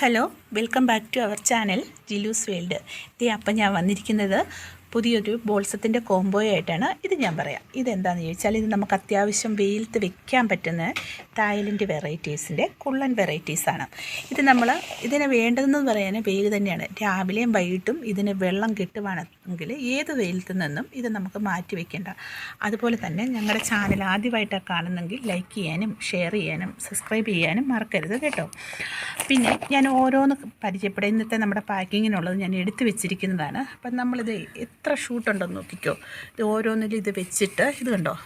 Hello, welcome back to our channel Jilu's world ഇതേ അപ്പം ഞാൻ വന്നിരിക്കുന്നത് പുതിയൊരു ബോൾസത്തിന്റെ കോംബോ ആയിട്ടാണ്. ഇത് ഞാൻ പറയാം. ഇതെന്താണെന്ന് ചോദിച്ചാൽ ഇത് നമുക്ക് അത്യാവശ്യം വെയിലത്ത് വെക്കാൻ പറ്റുന്ന തായലിന്റെ വെറൈറ്റീസിന്റെ കുള്ളൻ വെറൈറ്റീസാണ് ഇത് നമ്മൾ ഇതിനെ വേണ്ടതെന്ന് പറയാൻ വെയിൽ തന്നെയാണ്. രാവിലെയും വൈകിട്ടും ഇതിന് വെള്ളം കിട്ടുവാണെങ്കിൽ ഏത് വെയിലത്ത് നിന്നും ഇത് നമുക്ക് മാറ്റി വെക്കേണ്ട. അതുപോലെ തന്നെ ഞങ്ങളുടെ ചാനൽ ആദ്യമായിട്ടാണ് കാണുന്നെങ്കിൽ ലൈക്ക് ചെയ്യാനും ഷെയർ ചെയ്യാനും സബ്സ്ക്രൈബ് ചെയ്യാനും മറക്കരുത് കേട്ടോ. പിന്നെ ഞാൻ ഓരോന്ന് പരിചയപ്പെടാം. ഇന്നത്തെ നമ്മുടെ പാക്കിങ്ങിനുള്ളത് ഞാൻ എടുത്തു വെച്ചിരിക്കുന്നതാണ്. അപ്പം നമ്മളിത് എത്ര ഷൂട്ടുണ്ടെന്ന് നോക്കിക്കോ. ഇത് ഓരോന്നിലും ഇത് വെച്ചിട്ട് ഇത് കണ്ടോ?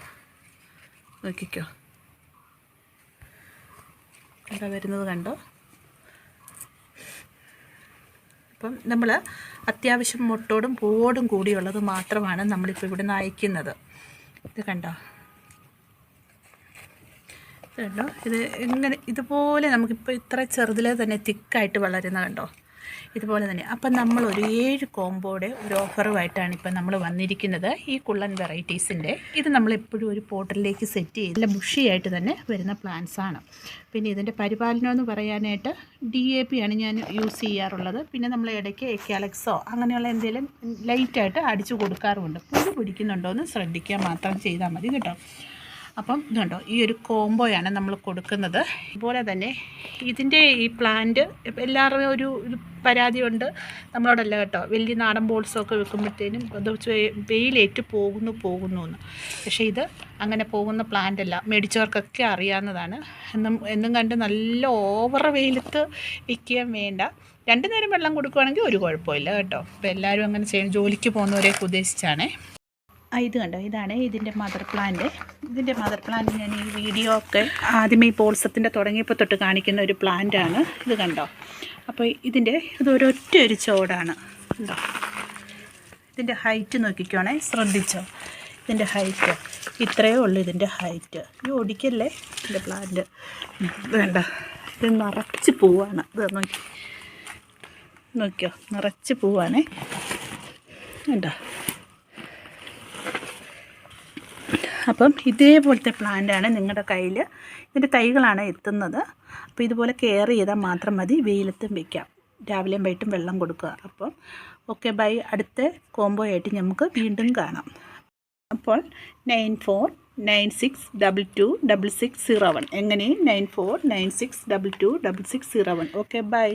നോക്കിക്കോ. കണ്ടോ വരുന്നത് കണ്ടോ? അപ്പം നമ്മൾ അത്യാവശ്യം മുട്ടോടും പൂവോടും കൂടിയുള്ളത് മാത്രമാണ് നമ്മളിപ്പോൾ ഇവിടെ നിന്ന് അയക്കുന്നത്. ഇത് കണ്ടോ? കണ്ടോ? ഇത് ഇങ്ങനെ ഇതുപോലെ നമുക്കിപ്പോൾ ഇത്ര ചെറുതിലെ തന്നെ തിക്കായിട്ട് വളരുന്ന കണ്ടോ? ഇതുപോലെ തന്നെ. അപ്പം നമ്മൾ ഒരു ഏഴ് കോമ്പോടെ ഒരു ഓഫറുമായിട്ടാണ് ഇപ്പം നമ്മൾ വന്നിരിക്കുന്നത് ഈ കുള്ളൻ വെറൈറ്റീസിന്റെ ഇത് നമ്മൾ എപ്പോഴും ഒരു പോട്ടലിലേക്ക് സെറ്റ് ചെയ്ത് നല്ല ബുഷിയായിട്ട് തന്നെ വരുന്ന പ്ലാന്റ്സ് ആണ്. പിന്നെ ഇതിന്റെ പരിപാലനം എന്ന് പറയാനായിട്ട് ഡി എ പി ആണ് ഞാൻ യൂസ് ചെയ്യാറുള്ളത്. പിന്നെ നമ്മൾ ഇടയ്ക്ക് എക്കാലക്സോ അങ്ങനെയുള്ള എന്തെങ്കിലും ലൈറ്റായിട്ട് അടിച്ചു കൊടുക്കാറുമുണ്ട്. പുഴു പിടിക്കുന്നുണ്ടോ എന്ന് ശ്രദ്ധിക്കുക മാത്രം ചെയ്താൽ മതി കേട്ടോ. അപ്പം ഇതുണ്ടോ ഈ ഒരു കോംബോയാണ് നമ്മൾ കൊടുക്കുന്നത്. അതുപോലെ തന്നെ ഇതിന്റെ ഈ പ്ലാന്റ് എല്ലാവരുടെയും ഒരു പരാതി പരാതിയുണ്ട്. നമ്മളോടല്ല കേട്ടോ വലിയ നാടൻ ബോൾസൊക്കെ വെക്കുമ്പോഴത്തേനും അത് വെയിലേറ്റ് പോകുന്നു പോകുന്നു എന്ന്. പക്ഷേ ഇത് അങ്ങനെ പോകുന്ന പ്ലാന്റ് അല്ല മേടിച്ചവർക്കൊക്കെ അറിയാവുന്നതാണ്. എന്നും എന്നും കണ്ട് നല്ല ഓവർ വെയിലത്ത് വയ്ക്കുകയും വേണ്ട. രണ്ടു നേരം വെള്ളം കൊടുക്കുകയാണെങ്കിൽ ഒരു കുഴപ്പമില്ല കേട്ടോ. അപ്പോൾ എല്ലാവരും അങ്ങനെ ചെയ്യണം ജോലിക്ക് പോകുന്നവരെയൊക്കെ ഉദ്ദേശിച്ചാണേ. ഇത് കണ്ടോ? ഇതാണ് ഇതിന്റെ മദർ പ്ലാന്റ് ഇതിന്റെ മദർ പ്ലാന്റ് ഞാൻ ഈ വീഡിയോ ഒക്കെ ആദ്യമേ ഈ പോൾസത്തിന്റെ തുടങ്ങിയപ്പോൾ തൊട്ട് കാണിക്കുന്ന ഒരു പ്ലാന്റാണ് ഇത് കണ്ടോ? അപ്പോൾ ഇതിന്റെ ഇത് ഒരൊറ്റ ഒരു ചോടാണ്. കണ്ടോ? ഇതിന്റെ ഹൈറ്റ് നോക്കിക്കോണേ. ശ്രദ്ധിച്ചോ? ഇതിന്റെ ഹൈറ്റ് ഇത്രയേ ഉള്ളൂ ഇതിന്റെ ഹൈറ്റ് ഈ ഒടിക്കല്ലേ ഇതിന്റെ പ്ലാന്റ് വേണ്ട ഇത് നിറച്ച് പൂവാണ്. ഇത് നോക്കി. നോക്കിയോ? നിറച്ച് പൂവാണേ. കണ്ടോ? അപ്പം ഇതേപോലത്തെ പ്ലാന്റാണ് നിങ്ങളുടെ കയ്യിൽ ഇതിന്റെ തൈകളാണ് എത്തുന്നത്. അപ്പോൾ ഇതുപോലെ കെയർ ചെയ്താൽ മാത്രം മതി. വെയിലത്തും വയ്ക്കാം രാവിലെയും വൈകിട്ടും വെള്ളം കൊടുക്കുക. അപ്പം ഓക്കെ ബൈ. അടുത്ത കോംബോ ആയിട്ട് നമുക്ക് വീണ്ടും കാണാം. അപ്പോൾ nine four nine six double two double six zero one. എങ്ങനെ nine four nine six double two double six zero one. Okay bye.